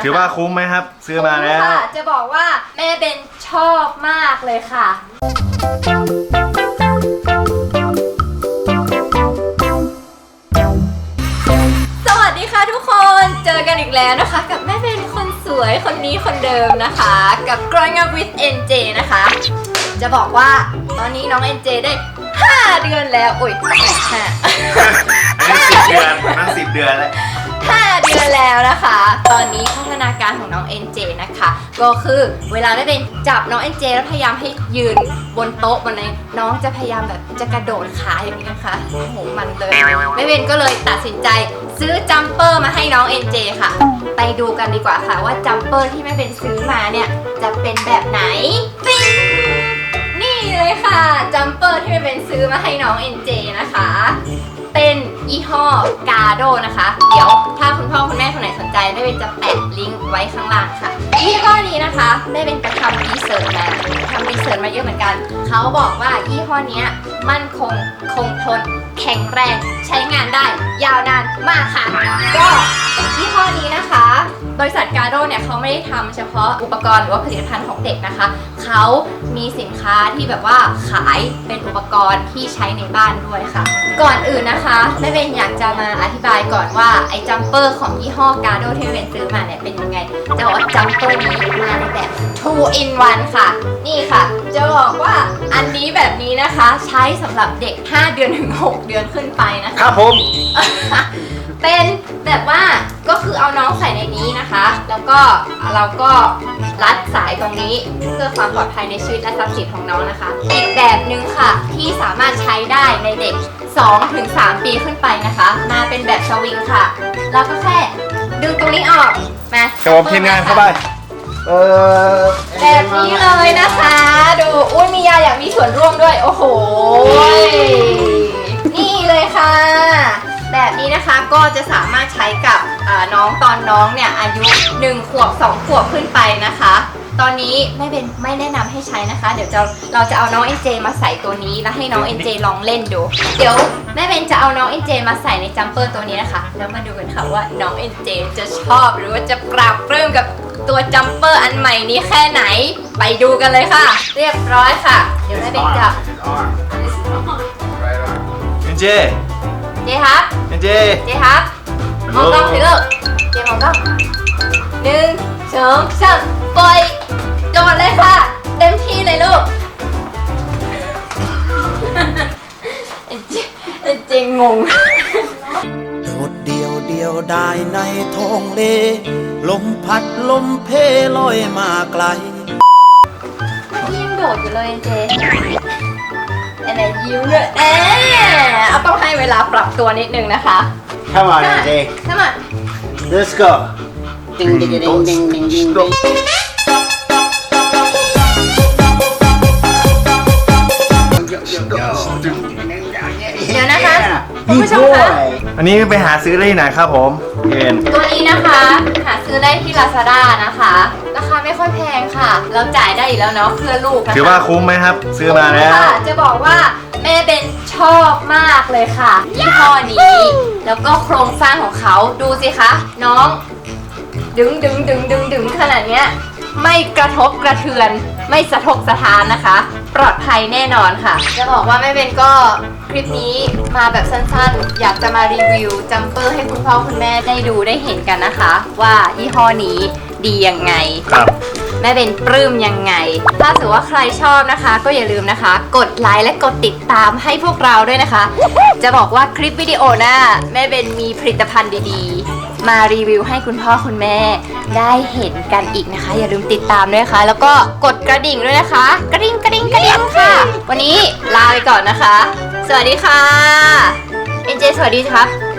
นะคะถือว่าคุ้มไหมครับ ซื้อมาแล้ว ค่ะจะบอกว่าแม่เบนชอบมากเลยค่ะ สวัสดีค่ะทุกคนเจอกันอีกแล้วนะคะ กับแม่เบนคนสวยคนนี้คนเดิมนะคะ กับ Growing Up with NJ นะคะ จะบอกว่าตอนนี้น้อง NJ ได้ 5 เดือนแล้วอุ้ยห้า อันนี้สิบเดือนนั่งสิบเดือนแล้ว 5 เดือนแล้วนะคะ ตอนนี้พัฒนาการของน้อง NJ นะคะ ก็คือเวลาได้เป็นจับน้อง NJ แล้วพยายามให้ยืนบนโต๊ะบนนี้น้องจะพยายามแบบจะกระโดดขาอย่างนี้นะคะโอ้โหมันเลยแม่เบนก็เลยตัดสินใจซื้อจัมเปอร์มาให้น้อง NJ ค่ะ ไปดูกันดีกว่าค่ะว่าจัมเปอร์ที่แม่เบนซื้อมาเนี่ยจะเป็นแบบไหนปิ๊งนี่เลยค่ะจัมเปอร์ที่แม่เบนซื้อมาให้น้อง NJ นะคะ เป็น ยี่ห้อกาโดนะคะ เดี๋ยวถ้าคุณพ่อคุณแม่คนไหนสนใจแม่เป็นจะแปะลิงก์ไว้ข้างล่างค่ะยี่ห้อนี้นะคะแม่เป็นไปทำรีเสิร์ชมาทำรีเสิร์ชมาเยอะเหมือนกัน เขาบอกว่ายี่ห้อนี้มั่นคงคงทนแข็งแรงใช้งานได้ ยาวนานมากค่ะ ก็ยี่ห้อนี้นะคะ บริษัทกาโดเนี่ยเขาไม่ได้ทำเฉพาะอุปกรณ์หรือว่าผลิตภัณฑ์ของเด็กนะคะ เขามีสินค้าที่แบบว่าขายเป็นอุปกรณ์ที่ใช้ในบ้านด้วยค่ะ ก่อนอื่นนะคะแม่เบนอยากจะมาอธิบายก่อนว่าไอ้จัมเปอร์ของยี่ห้อกาโดที่แม่เบนซื้อมาเนี่ยเป็นยังไงจะบอกว่าจัมเปอร์นี้มาในแบบ2 in 1ค่ะ นี่ค่ะ จะบอกว่าอันนี้แบบนี้นะคะ ใช้สำหรับเด็ก 5 เดือนถึง 6 เดือนขึ้นไปนะคะ ครับผม เป็นแบบว่าก็คือเอาน้องใส่ในนี้นะคะ แล้วก็เราก็รัดสายตรงนี้เพื่อความปลอดภัยในชีวิตและทรัพย์สินของน้องนะคะ อีกแบบหนึ่งค่ะที่สามารถใช้ได้ในเด็ก 2-3 ปีขึ้นไปนะคะ มาเป็นแบบสวิงค่ะแล้วก็แค่ดึงตรงนี้ออกมาครับผมทีมงานเข้าไปเออแบบนี้เลยนะคะ ดูอุ้ยมียาอยากมีส่วนร่วมด้วย โอ้โห นี่เลยค่ะ แบบนี้นะคะก็จะสามารถใช้กับอ่าน้องตอนน้องเนี่ยอายุ 1 ขวบ 2 ขวบขึ้นไปนะคะ ตอนนี้ไม่เป็นไม่แนะนำให้ใช้นะคะ เดี๋ยวจะเราจะเอาน้องเอ็นเจมาใส่ตัวนี้แล้วให้น้องเอ็นเจลองเล่นดู เดี๋ยวแม่เบนจะเอาน้องเอ็นเจมาใส่ในจัมเปอร์ตัวนี้นะคะ แล้วมาดูกันค่ะว่าน้องเอ็นเจจะชอบหรือว่าจะปรับปลื้มกับตัวจัมเปอร์อันใหม่นี้แค่ไหน ไปดูกันเลยค่ะ เรียบร้อยค่ะ เดี๋ยวแม่เบนจะเอ็นเจ เจครับเอ็นเจเจครับมองกล้องสิลูกเจมองกล้องหนึ่งสองสามปล่อยโดดเลยค่ะ เต็มที่เลยลูกเอ็นเจเอ็นเจงง โดดเดียวเดียวได้ในท้องเล ลมพัดลมเพลอยมาไกลยิ้มโดดอยู่เลยเอ็นเจแอนนยิ้มเลยแอนเอาต้องให้เวลาปรับตัวนิดนึงนะคะ Come on, AJ. ถ้ามา Let's go. Ding, ding, ding, ding, ding, ding, ding. เดี๋ยวนะคะคุณ Good ผู้ชมคะ boy. อันนี้ไปหาซื้อได้ที่ไหนครับผมเอ็นตัวนี้นะคะ หาซื้อได้ที่ Lazada นะคะ ราคาไม่ค่อยแพงค่ะ เราจ่ายได้อยู่แล้วเนาะเพื่อลูกนะคะถือว่าคุ้มไหมครับ ซื้อมาแล้วค่ะจะบอกว่าแม่เบนชอบมากเลยค่ะยี่ห้อนี้ แล้วก็โครงสร้างของเขาดูสิคะ น้อง ดึงดึงดึงดึงดึงขนาดเนี้ยไม่กระทบกระเทือน ไม่สะทกสะทานนะคะ ปลอดภัยแน่นอนค่ะ จะบอกว่าแม่เบนก็คลิปนี้มาแบบสั้นๆ อยากจะมารีวิวจัมเปอร์ให้คุณพ่อคุณแม่ได้ดูได้เห็นกันนะคะ ว่ายี่ห้อนี้ ดียังไง ครับ แม่เบนปลื้มยังไง ถ้าถือว่าใครชอบนะคะ ก็อย่าลืมนะคะ กดไลค์และกดติดตามให้พวกเราด้วยนะคะ จะบอกว่าคลิปวิดีโอหน้าแม่เบนมีผลิตภัณฑ์ดีๆ มารีวิวให้คุณพ่อคุณแม่ได้เห็นกันอีกนะคะ อย่าลืมติดตามด้วยนะคะแล้วก็กดกระดิ่งด้วยนะคะ กระดิ่งกระดิ่งกระดิ่งค่ะ วันนี้ลาไปก่อนนะคะ สวัสดีค่ะเอ็นเจสวัสดีครับบ๊ายบาย